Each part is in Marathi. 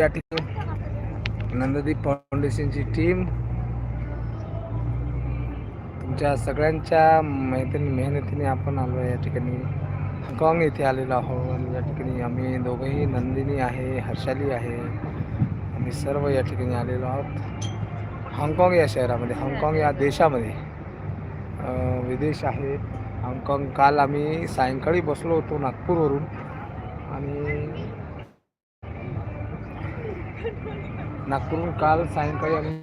या ठिकाणी नंददीप फाउंडेशनची टीम तुमच्या सगळ्यांच्या मेहनतीने मेहनतीने आपण आलो या ठिकाणी. हाँगकाँग येथे आलेलो आहोत आणि या ठिकाणी आम्ही दोघंही नंदिनी आहे हर्षाली आहे. आम्ही सर्व या ठिकाणी आलेलो आहोत. हाँगकाँग या शहरामध्ये हाँगकाँग या देशामध्ये. विदेश आहे. हाँगकाँग काल आम्ही सायंकाळी बसलो होतो नागपूरवरून. आणि नागपूरहून काल सायंकाळी आम्ही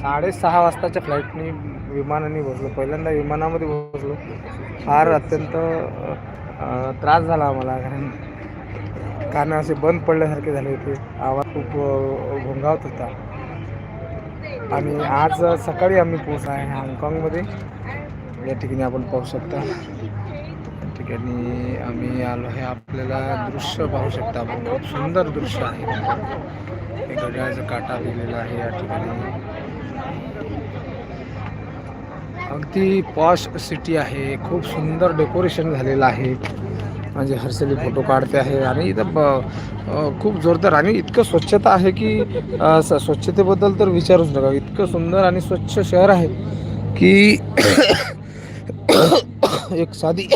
साडेसहा वाजताच्या फ्लाईटनी विमानाने बसलो. पहिल्यांदा विमानामध्ये बसलो. फार अत्यंत त्रास झाला आम्हाला कारण कानं असे बंद पडल्यासारखे झाले होते. आवाज खूप घोंगावत होता. आणि आज सकाळी आम्ही पोहोचलो आहे हाँगकाँगमध्ये या ठिकाणी आपण पाहू शकता. ठिकाणी आम्ही आलो हे आपल्याला दृश्य पाहू शकता. आपण खूप सुंदर दृश्य आहे. हे घड्याळाचा काटा दिलेला आहे या ठिकाणी. अगदी पॉश सिटी आहे. खूप सुंदर डेकोरेशन झालेलं आहे. म्हणजे हर्षली फोटो काढते आहे आणि इथं ब खूप जोरदार आणि इतकं स्वच्छता आहे की स्वच्छतेबद्दल तर विचारूच नका. इतकं सुंदर आणि स्वच्छ शहर आहे की एक साधी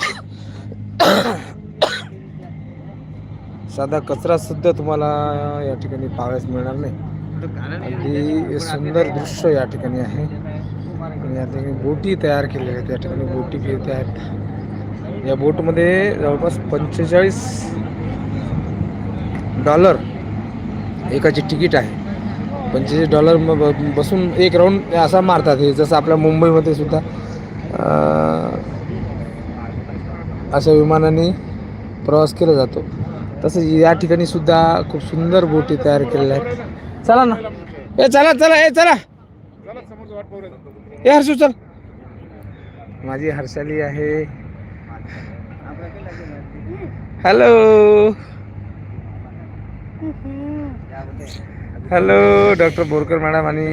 साधा कचरा सुद्धा तुम्हाला या ठिकाणी पाहायच मिळणार नाही. अगदी सुंदर दृश्य या ठिकाणी आहे. आणि या ठिकाणी बोटी तयार केलेल्या आहेत. या ठिकाणी बोटी फिरते आहेत. या बोटमध्ये जवळपास पंचेचाळीस डॉलर एकाची तिकीट आहे. पंचेचाळीस डॉलर मग ब- बसून एक राऊंड असा मारतात हे जसं आपल्या मुंबईमध्ये सुद्धा अशा विमानाने प्रवास केला जातो. तसंच या ठिकाणी सुद्धा खूप सुंदर बोटी तयार केलेल्या आहेत. चला ना. ए चला चला ए चला. ए हर्षू चल. माझी हर्षाली आहे. Hello. Hello doctor Borkar madam आणि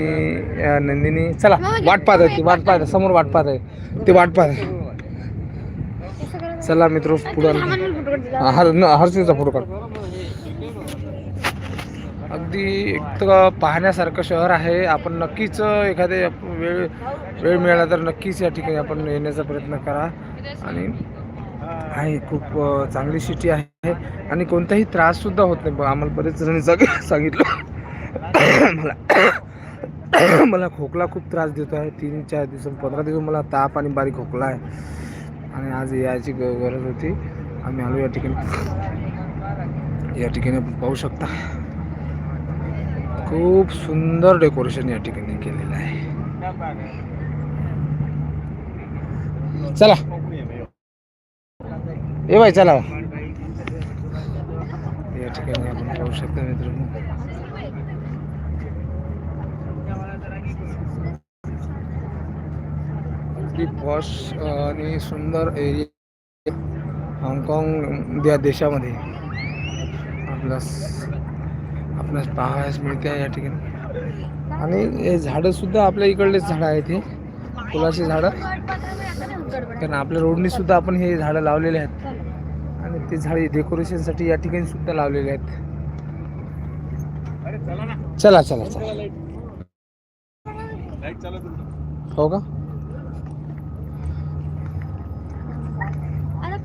नंदिनी. चला वाट पाहत आहे ती वाट पाहत आहे समोर वाट पाहत आहे ती वाट पाहत आहे चला मित्र पुढं हर न- हर्षूचा फोटो काढ. अगदी इतकं पाहण्यासारखं शहर आहे. आपण नक्कीच एखादे वेळ वेळ मिळाला तर नक्कीच या ठिकाणी आपण येण्याचा प्रयत्न करा. आणि आहे खूप चांगली सिटी आहे. आणि कोणताही त्रास सुद्धा होत नाही. आम्हाला बरेच जणांनी सांग- सांगितलं. मला मला खोकला खूप त्रास देतो आहे तीन चार दिवस पंधरा दिवस मला ताप आणि बारीक खोकला आहे. आणि आज यायची ग गरज होती. आम्ही आलो या ठिकाणी. या ठिकाणी पाहू शकता. खूप सुंदर डेकोरेशन या ठिकाणी केलेलं आहे. चला. ए बाई चला. या ठिकाणी आपण पाहू शकता मित्रांनो. अगदी पॉश आणि सुंदर एरिया हाँगकाँग या देशामध्ये. आपल्यास आपल्यास पाहायस मिळते या ठिकाणी. आणि हे झाडंसुद्धा आपल्या इकडलेच झाडं आहेत हे. फुलाची झाडं. कारण आपल्या रोडनीसुद्धा आपण हे झाडं लावलेले आहेत. आणि ते झाडे डेकोरेशनसाठी या ठिकाणी सुद्धा लावलेले आहेत. चला चला चला. हो का?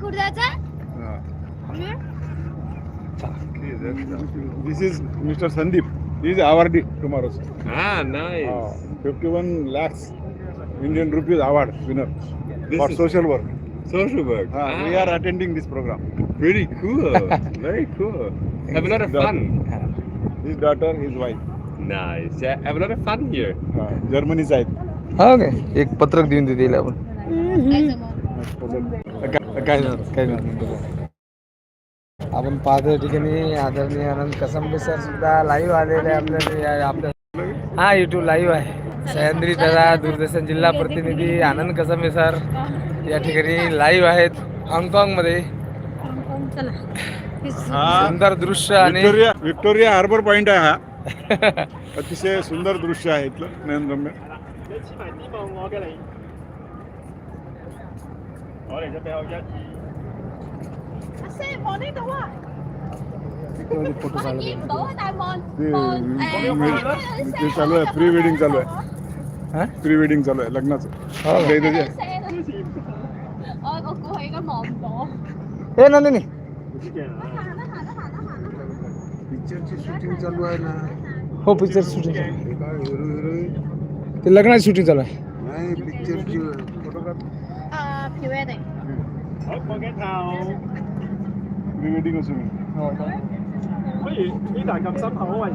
आता कुठे जायचं This is Mr. Sandeep. He is award tomorrow. Ah, nice. 51 lakhs Indian rupees award winner This for is- social work. Social work. Ah, We are attending this program. pretty cool. Very cool. Have a lot of fun. His daughter, his wife. Nice. Yeah, have a lot of fun here. Uh, Germany side. हो काय एक पत्रक देऊन देतील आपण काय काय नाही. आपण पाहतो या ठिकाणी आदरणीय आनंद कसंबे सर सुद्धा लाईव्ह आलेले आपल्या या- आपल्या हा युट्यूब लाईव्ह आहे. सह्याद्री दादा दूरदर्शन जिल्हा प्रतिनिधी आनंद कसंबे सर या ठिकाणी लाईव्ह आहेत हाँगकाँगमध्ये. हा. सुंदर दृश्य आणि विक्टोरिया विक्टोरिया हार्बर पॉइंट आहे हा. अतिशय सुंदर दृश्य आहे इथलं नयनरम्य. तिथे फोटो काढले 见唔到啊，但系望 ते 望诶 ते चालू आहे प्री वेडिंग चालू आहे हा प्री वेडिंग चालू आहे लग्नाचं हो आपल्या इथे जे- 我我估佢应该望唔到。 ए नंदिनी पिक्चरची शूटिंग चालू आहे ना हो पिक्चर शूटिंग हे काय हिरो हिरोईन ते लग्नाची शूटिंग चालू आहे đấy picture chưa? À pre-wedding không có cái nào pre-wedding của swimming rồi cái gì? Cái đại cầm sắm hậu vậy